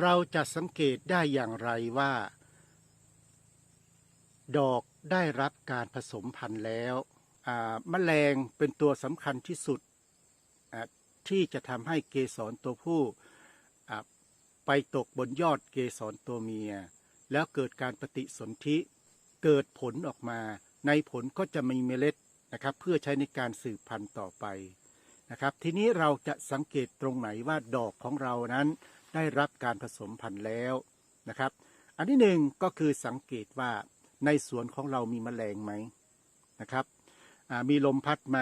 เราจะสังเกตได้อย่างไรว่า ดอกได้รับการผสมพันธุ์แล้วอ่าแมลงเป็นตัวสำคัญที่สุดที่จะทำให้เกสรตัวผู้ไปตกบนยอดเกสรตัวเมีย แล้วเกิดการปฏิสนธิเกิดผลออกมา ในผลก็จะมีเมล็ดนะครับ เพื่อใช้ในการสืบพันธุ์ต่อไปนะครับ ทีนี้เราจะสังเกตตรงไหนว่าดอกของเรานั้น ได้รับการผสมพันธุ์แล้วนะครับ อันที่หนึ่งก็คือสังเกตว่าในสวนของเรามีแมลงไหมนะครับมีลมพัดไหม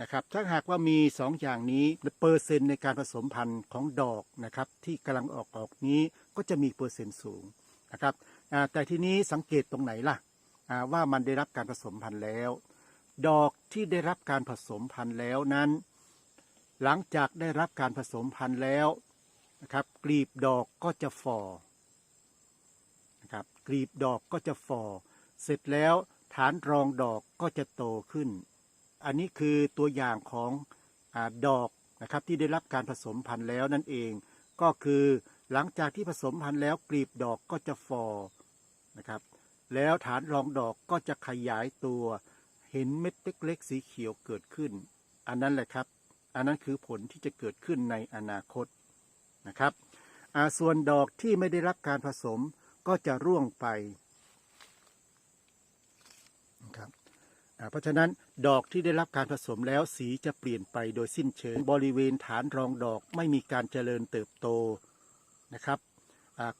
นะครับ ถ้าหากว่ามีสองอย่างนี้เปอร์เซ็นต์ในการผสมพันธุ์ของดอกนะครับที่กำลังออกออกนี้ก็จะมีเปอร์เซ็นต์สูงนะครับแต่ทีนี้สังเกตตรงไหนล่ะว่ามันได้รับการผสมพันธุ์แล้ว ดอกที่ได้รับการผสมพันธุ์แล้วนั้น หลังจากได้รับการผสมพันธุ์แล้ว นะครับ กลีบดอกก็จะฝ่อนะครับกลีบดอกก็จะฝ่อเสร็จแล้วฐานรองดอกก็จะโตขึ้น อันนี้คือตัวอย่างของอดอกนะครับที่ได้รับการผสมพันธุ์แล้วนั่นเอง ก็คือหลังจากที่ผสมพันธุ์แล้วกลีบดอกก็จะฝ่อนะครับ แล้วฐานรองดอกก็จะขยายตัว เห็นเม็ดเล็กๆสีเขียวเกิดขึ้น อันนั้นแหละครับ อันนั้นคือผลที่จะเกิดขึ้นในอนาคต นะครับส่วนดอกที่ไม่ได้รับการผสมก็จะร่วงไปนะครับเพราะฉะนั้นดอกที่ได้รับการผสมแล้วสีจะเปลี่ยนไปโดยสิ้นเชิงบริเวณฐานรองดอกไม่มีการเจริญเติบโตนะครับ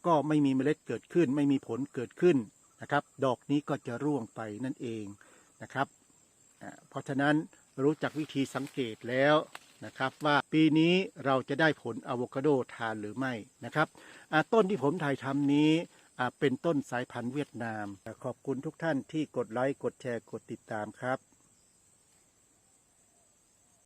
ก็ไม่มีเมล็ดเกิดขึ้น ไม่มีผลเกิดขึ้นนะครับ ดอกนี้ก็จะร่วงไปนั่นเองนะครับเพราะฉะนั้นรู้จักวิธีสังเกตแล้ว นะครับว่าปีนี้เราจะได้ผลอะโวคาโดทานหรือไม่นะครับต้นที่ผมถ่ายทำนี้เป็นต้นสายพันธุ์เวียดนาม ขอบคุณทุกท่านที่กดไลค์กดแชร์กดติดตามครับ